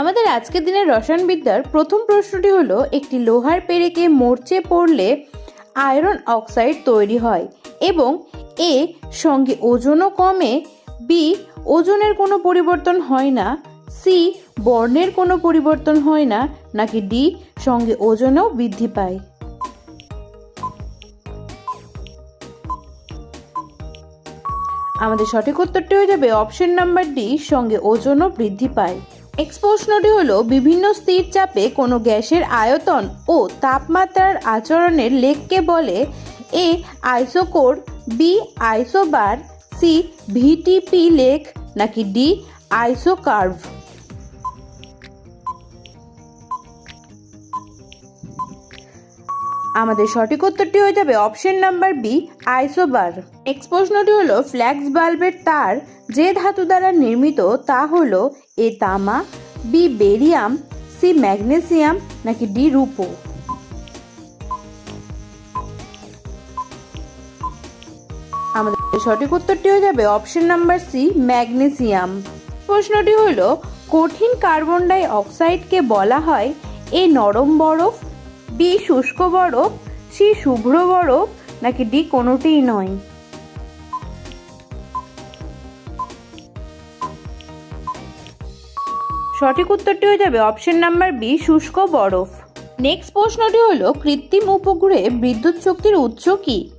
আমাদের আজকের দিনের রসায়নবিদ্যার প্রথম প্রশ্নটি হলো, একটি লোহার পেরেকে মরচে পড়লে আয়রন অক্সাইড তৈরি হয় এবং এ সঙ্গে ওজনও কমে, বি ওজনের কোনো পরিবর্তন হয় না, সি বর্ণের কোনো পরিবর্তন হয় না, নাকি ডি সঙ্গে ওজনও বৃদ্ধি পায়। আমাদের সঠিক উত্তরটি হয়ে যাবে, অপশন নাম্বার ডি সঙ্গে ওজনও বৃদ্ধি পায়। নেক্সট প্রশ্নটি হলো বিভিন্ন স্থির চাপে কোনো গ্যাসের আয়তন ও তাপমাত্রার আচরণের লেখকে বলে A isochore, B isobar, C VTP লেখ নাকি ডি আইসোকার্ভ। আমাদের সঠিক উত্তরটি হয়ে যাবে option number B isobar next প্রশ্নটি হলো, ফ্ল্যাক্স বাল্বের তার যে ধাতু দ্বারা নির্মিত, তা হলো এ তামা, বি বেরিয়াম, সি ম্যাগনেসিয়াম, নাকি ডি রূপো? আমাদের সঠিক উত্তরটি হয়ে যাবে অপশন নাম্বার সি, ম্যাগনেসিয়াম। প্রশ্নটি হলো, কঠিন কার্বন ডাই অক্সাইডকে বলা হয় এ নরম বরফ বি শুষ্ক বরফ, সি শুভ্র বরফ, নাকি ডি কোনোটিই নয়? সঠিক উত্তরটি হয়ে যাবে অপশন নাম্বার বি, শুষ্ক বরফ। নেক্সট প্রশ্নটি হলো, কৃত্রিম উপগ্রহে বিদ্যুৎ শক্তির উৎস কি?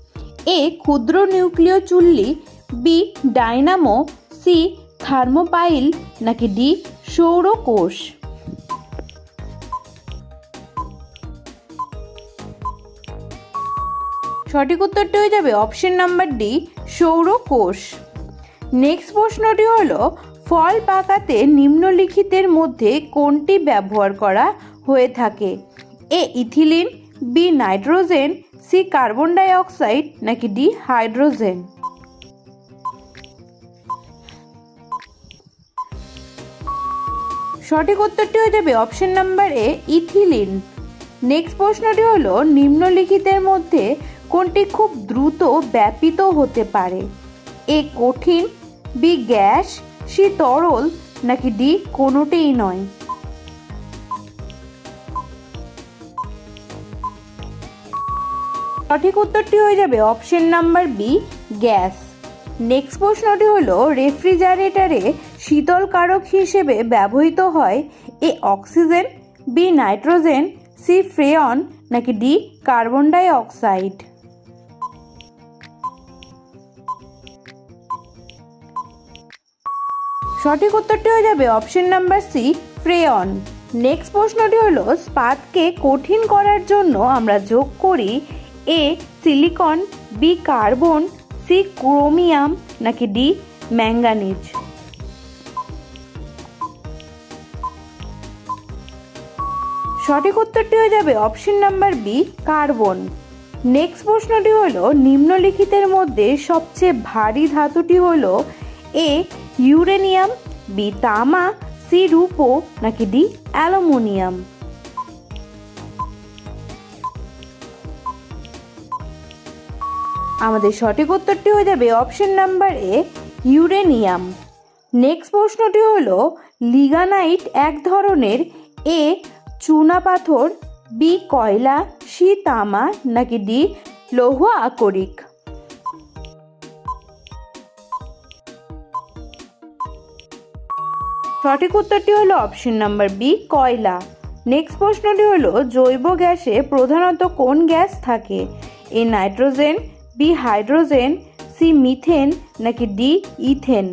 এ, ক্ষুদ্র নিউক্লিয় চুল্লি, বি, ডাইনামো, সি, থার্মোপাইল, নাকি ডি সৌর কোষ সঠিক উত্তরটি হয়ে যাবে অপশন নাম্বার ডি সৌর কোষ। নেক্সট প্রশ্নটি হলো, ফল পাকাতে নিম্নলিখিতের মধ্যে কোনটি ব্যবহার করা হয়ে থাকে? A, ethylene, B, nitrogen, C, carbon die অক্সাইড নাকি ডি, হাইড্রোজেন? সঠিক উত্তরটি হয়ে যাবে option number A ethylene. Next প্রশ্নটি হলো, নিম্নলিখিতের মধ্যে কোনটি খুব দ্রুত ব্যাপিত হতে পারে। এ কঠিন, বি গ্যাস, সি তরল, নাকি ডি কোনোটিই নয়। সঠিক উত্তরটি হয়ে যাবে option number B, gas. Next প্রশ্নটি হলো, রেফ্রিজারেটরে শীতলকারক হিসেবে ব্যবহৃত হয় A oxygen, B nitrogen, C freon, নাকি ডি কার্বন ডাই অক্সাইড সঠিক উত্তরটি হয়ে যাবে option number C freon next প্রশ্নটি হলো, স্পাতকে কঠিন করার জন্য আমরা যোগ করি A silicon B carbon C chromium নাকি ডি ম্যাঙ্গানিজ সঠিক উত্তরটি হয়ে যাবে option number B carbon next প্রশ্নটি হলো, নিম্নলিখিতের মধ্যে সবচেয়ে ভারী ধাতুটি হলো এ ইউরেনিয়াম, বি তামা, সি রূপো, নাকি ডি অ্যালুমিনিয়াম? আমাদের সঠিক উত্তরটি হয়ে যাবে option number A, uranium. Next প্রশ্নটি হলো, লিগানাইট এক ধরনের, এ চুনা পাথর, বি কয়লা, সি তামা, নাকি ডি লৌহ আকরিক? সঠিক উত্তরটি হলো অপশন নাম্বার বি কয়লা। নেক্সট প্রশ্নটি হলো, জৈব গ্যাসে প্রধানত কোন গ্যাস থাকে? A nitrogen B hydrogen C methane নাকি ডি ইথেন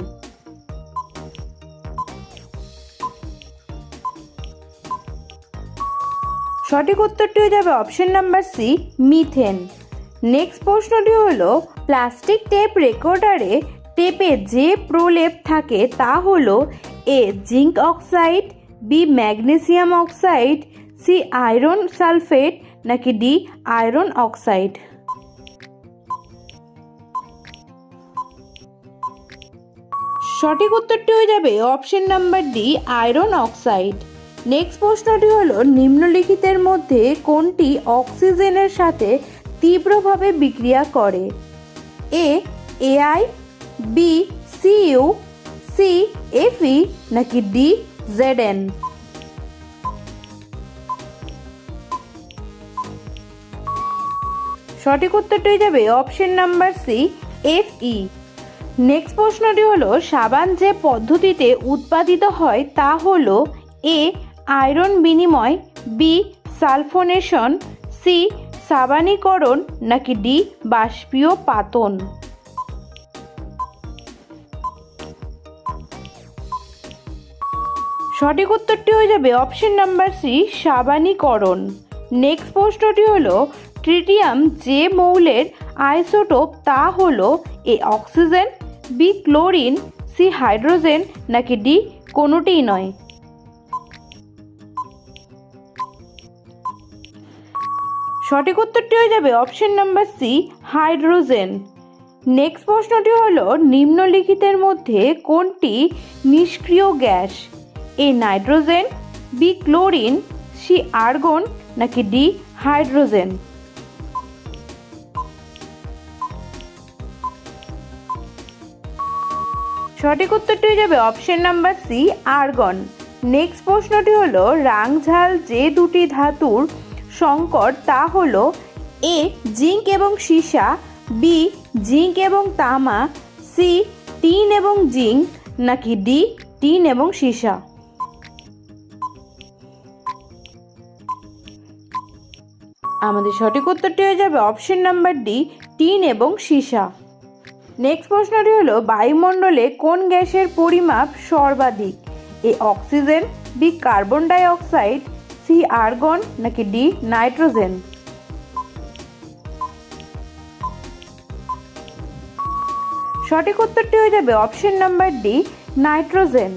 সঠিক উত্তরটি হয়ে যাবে option number C methane next প্রশ্নটি হলো প্লাস্টিক টেপ রেকর্ডারে টেপে যে প্রলেপ থাকে তা হলো A zinc oxide B magnesium oxide C iron sulphate নাকি ডি আয়রন অক্সাইড সঠিক উত্তরটি হয়ে যাবে option number D iron oxide next প্রশ্নটি হলো, নিম্নলিখিতের মধ্যে কোনটি অক্সিজেনের সাথে তীব্রভাবে বিক্রিয়া করে? A A I B C U C F E নাকি ডি জেড এন সঠিক উত্তরটি হয়ে যাবে option number C F E next প্রশ্নটি হলো, সাবান যে পদ্ধতিতে উৎপাদিত হয় তা হল এ আয়রন বিনিময় বি সালফোনেশন সি সাবানীকরণ নাকি ডি বাষ্পীয় পাতন? সঠিক উত্তরটি হয়ে যাবে অপশন নাম্বার সি সাবানীকরণ। নেক্সট প্রশ্নটি হলো ট্রিটিয়াম যে মৌলের আইসোটোপ তা হলো A oxygen B chlorine C hydrogen নাকি ডি কোনোটিই নয়। সঠিক উত্তরটি হয়ে যাবে option number C hydrogen next প্রশ্নটি হলো, নিম্নলিখিতের মধ্যে কোনটি নিষ্ক্রিয় gas? A nitrogen B chlorine C argon নাকি ডি হাইড্রোজেন? সঠিক উত্তরটি হয়ে যাবে option number C argon. Next প্রশ্নটি হলো, রাংঝাল যে দুটি ধাতুর সংকর তা হলো এ জিঙ্ক এবং সীসা বি জিঙ্ক এবং তামা সি টিন এবং জিঙ্ক নাকি ডি টিন এবং সীসা? আমাদের সঠিক উত্তরটি হয়ে যাবে অপশন নাম্বার ডি টিন এবং সীসা। নেক্সট প্রশ্নটি হলো, বায়ুমণ্ডলে কোন গ্যাসের পরিমাপ সর্বাধিক? A oxygen B carbon die oxide C argon নাকি ডি নাইট্রোজেন সঠিক উত্তরটি হয়ে যাবে অপশন নাম্বার ডি নাইট্রোজেন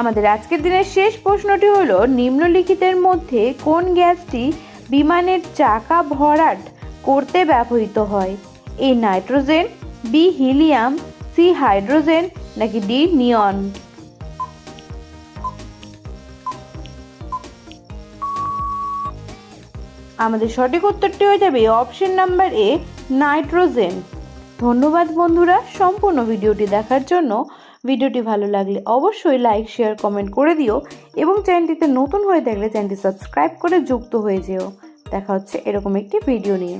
আমাদের আজকের দিনের শেষ প্রশ্নটি হলো, নিম্নলিখিতের মধ্যে কোন গ্যাসটি বিমানের চাকা ভরাট করতে ব্যবহৃত হয়। A nitrogen B helium C hydrogen নাকি ডি নিয়ন? আমাদের সঠিক উত্তরটি হয়ে যাবে অপশন নাম্বার এ, নাইট্রোজেন। ধন্যবাদ বন্ধুরা, সম্পূর্ণ ভিডিওটি দেখার জন্য ভিডিওটি ভালো লাগলে অবশ্যই লাইক শেয়ার কমেন্ট করে দিও এবং চ্যানেলটিতে নতুন হয়ে থাকলে চ্যানেলটি সাবস্ক্রাইব করে যুক্ত হয়ে যেও। দেখা হচ্ছে এরকম একটি ভিডিও নিয়ে।